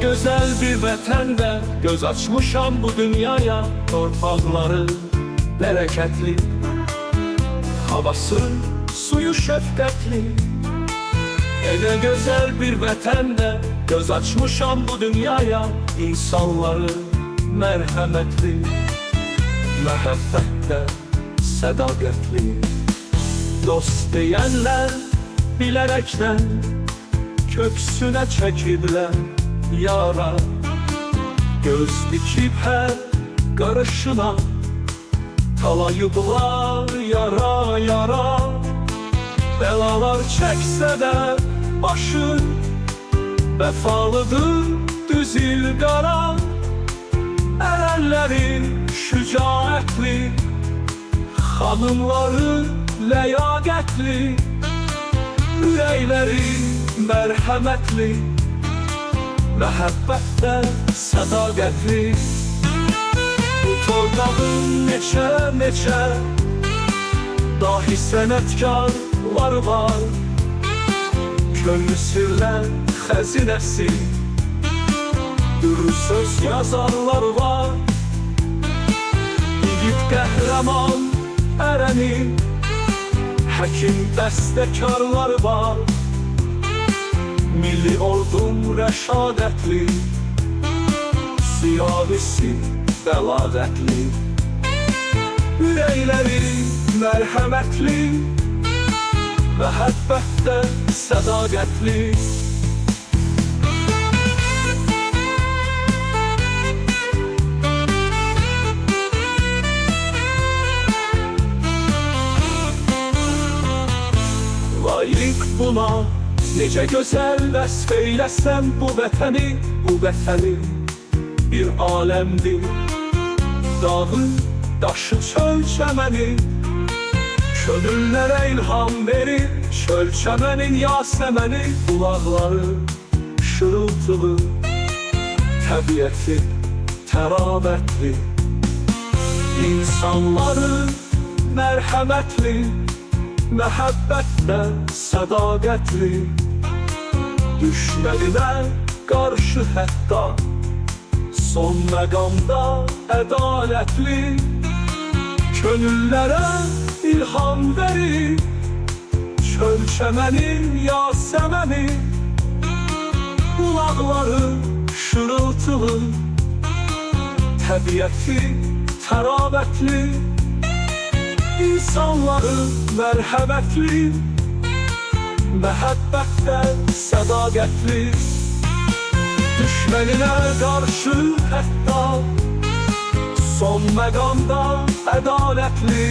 güzel bir vətəndə Göz açmışam bu dünyaya Torpaqları bereketli Havası, suyu şefkatli. Ele güzel bir vətəndə Göz açmışam bu dünyaya İnsanları merhametli Məhəbbətlə sədaqətli Dost deyənlər bilərəkdən Köksünə çəkiblər yara. Göz dikib hər qarışına Talayıblar yara yara. Belalar çəksə də başı Vəfalıdır düz ilqara Ərəlləri şücaətli Xanımları ləyaqətli Ürəkləri mərhəmətli Məhəbbətdə sədaqətli Bu torpağın neçə neçə Dahi sənətkarlar var Könlü sirlər xəzinəsi Dürüst söz yazarlar var. Yiğit qəhrəman ərəni Həkim bəstəkarlar var Milli ordum rəşadətli Siyahisi bəlağətli Ürəkləri mərhəmətli Məhəbbətdə sədaqətli Layık buna Necə gözəl vəsf eyləsəm bu vətəni Bu vətəni bir aləmdir. Dağı, daşı, çöl çəməni Könüllərə ilham verir Çöl çəmənin yasəməni Bulaqları şırıltılı Təbiəti tərabətli İnsanları mərhəmətli Məhəbbətlə sədaqətli Düşmənimə qarşı hətta Son məqamda ədalətli Könüllərə ilham verir Çöl çəmənin yasəməni Bulaqları şırıltılı. Təbiəti tərabətli İnsanları mərhəmətli Məhəbbətlə sədaqətli Düşməninə qarşı hətta Son məqamda ədalətli